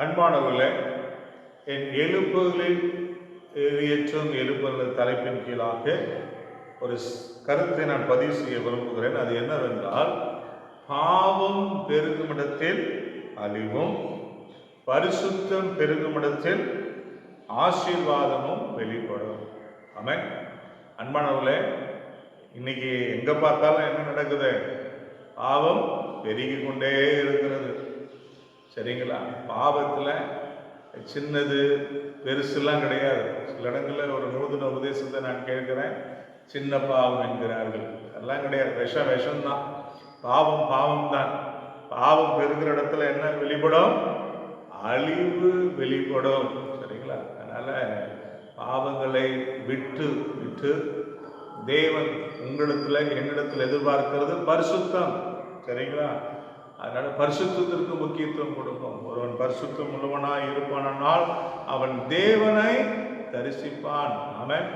அன்பானவர்களே என் எழுப்புகளில் ஏற்றும் என்ற தலைப்பின் கீழாக ஒரு ஸ்- கருத்தை நான் பதிவு செய்ய விரும்புகிறேன். அது என்னவென்றால் பாவம் பெருகுமிடத்தில் அழிவும் பரிசுத்தம் பெருகுமிடத்தில் ஆசீர்வாதமும் வெளிப்படும். ஆமென். அன்பானவர்களே இன்னைக்கு எங்கே பார்த்தாலும் என்ன நடக்குது? பாவம் பெருகி கொண்டே இருக்கிறது. சரிங்களா? பாவத்தில் சின்னது பெருசுலாம் கிடையாது. சில இடங்களில் ஒரு நூதன உபதேசத்தை நான் கேட்குறேன். சின்ன பாவம் என்கிறார்கள். அதெல்லாம் கிடையாது. விஷம் விஷம்தான். பாவம் பாவம் தான் பாவம் பெருகிற இடத்துல என்ன வெளிப்படும்? அழிவு வெளிப்படும். சரிங்களா? அதனால் பாவங்களை விட்டு விட்டு தேவன் உங்களிடத்தில் என்னிடத்தில் எதிர்பார்க்கிறது பரிசுத்தம். சரிங்களா? அதனால பரிசுத்திற்கு முக்கியத்துவம் கொடுக்கும் ஒருவன் பரிசுத்தம் உள்ளவனாய் இருப்பானால் அவன் தேவனை தரிசிப்பான். அவன்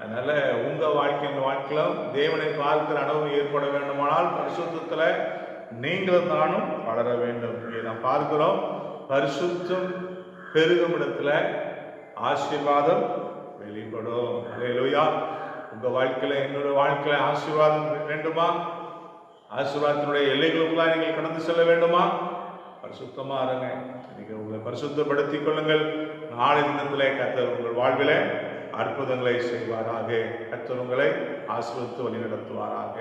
அதனால உங்க வாழ்க்கையின் இந்த வாழ்க்கையில தேவனை பார்க்கிற அனுபவம் ஏற்பட வேண்டுமானால் பரிசுத்தத்துல நீங்களும் தானும் வளர வேண்டும். இங்கே நாம் பார்க்கிறோம் பரிசுத்தம் பெருகும் இடத்துல ஆசீர்வாதம் வெளிப்படும். அலையலுயா உங்க வாழ்க்கையில என்னோட வாழ்க்கையில ஆசீர்வாதம் வேண்டுமா? ஆசீர்வாதத்தினுடைய எல்லைகளுக்குள்ளாக நீங்கள் கடந்து செல்ல வேண்டுமா? பரிசுத்தமாக இருங்க. நீங்கள் உங்களை பரிசுத்தப்படுத்திக் கொள்ளுங்கள். நாளை தினத்தில் கத்தர் உங்கள் வாழ்வில் அற்புதங்களை செய்வாராக. கத்தர் உங்களை ஆசீர்வதித்து வழி நடத்துவாராக